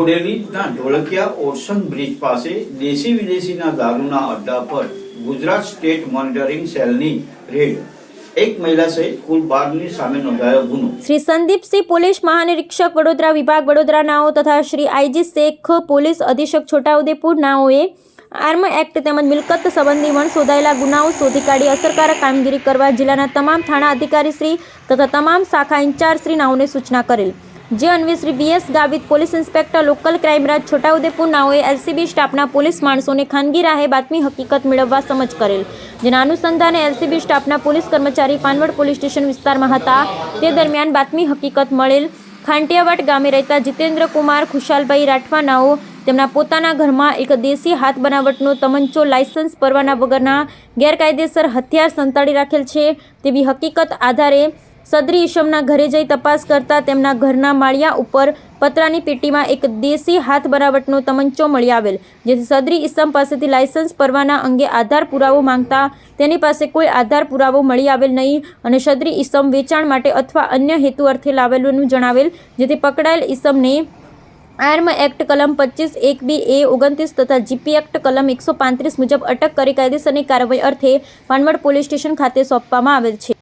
બોડેલીના Dholakiya ocean bridge પાસે દેશી વિદેશીના દારૂના અડ્ડા પર ગુજરાત સ્ટેટ મોનિટરિંગ સેલની રેડ. એક મહિલા સહિત કુલ બારની સામે નોંધાયો ગુનો. શ્રી સંદીપસિંહ પોલીસ મહાનિરીક્ષક વડોદરા વિભાગ વડોદરા નાઓ તથા શ્રી આઈજી શેખ પોલીસ અધિક્ષક છોટાઉદેપુર નાઓએ આર્મ એક્ટ તેમજ મિલકત સંબંધી વણ શોધાયેલા ગુનાઓ શોધી કાઢી અસરકારક કામગીરી કરવા જિલ્લાના તમામ થાણા અધિકારી શ્રી તથા તમામ શાખા ઇન્ચાર્જ શ્રી નાઓને સૂચના કરેલ. જે અન્વયે Shri B S Gavit police inspector local crime branch Chhotaudepur નાઓએ LCB સ્ટાફના પોલીસ માણસોને ખાનગી રાહે બાતમી હકીકત મેળવવા સમજ કરેલ. જેના અનુસંધાને એલસીબી સ્ટાફના પોલીસ કર્મચારી પાનવડ પોલીસ સ્ટેશન વિસ્તારમાં હતા. તે દરમિયાન બાતમી હકીકત મળેલ. ખાંટિયાવાટ ગામે રહેતા જીતેન્દ્ર કુમાર ખુશાલભાઈ રાઠવા નાઓ તેમના પોતાના ઘરમાં એક દેશી હાથ બનાવટનો તમંચો લાયસન્સ પરવાના વગરના ગેરકાયદેસર હથિયાર સંતાડી રાખેલ છે. તેવી હકીકત આધારે સદરી ઈશમના ઘરે જઈ તપાસ કરતા તેમના ઘરના માળિયા ઉપર પતરાની પેટીમાં એક દેશી હાથ બનાવટનો તમંચો મળી આવેલ, જેથી સદરી ઈસમ પાસેથી લાયસન્સ પરવાના અંગે આધાર પુરાવો માંગતા તેની પાસે કોઈ આધાર પુરાવો મળી આવેલ નહીં અને સદરી ઈસમ વેચાણ માટે અથવા અન્ય હેતુ અર્થે લાવેલું જણાવેલ, જેથી પકડાયેલ ઈસમને આર્મ એક્ટ કલમ પચીસ એક બી એ ઓગણત્રીસ તથા જીપી એક્ટ કલમ એકસો પાંત્રીસ મુજબ અટક કરી કાયદેસરની કાર્યવાહી અર્થે પાનવડ પોલીસ સ્ટેશન ખાતે સોંપવામાં આવેલ છે.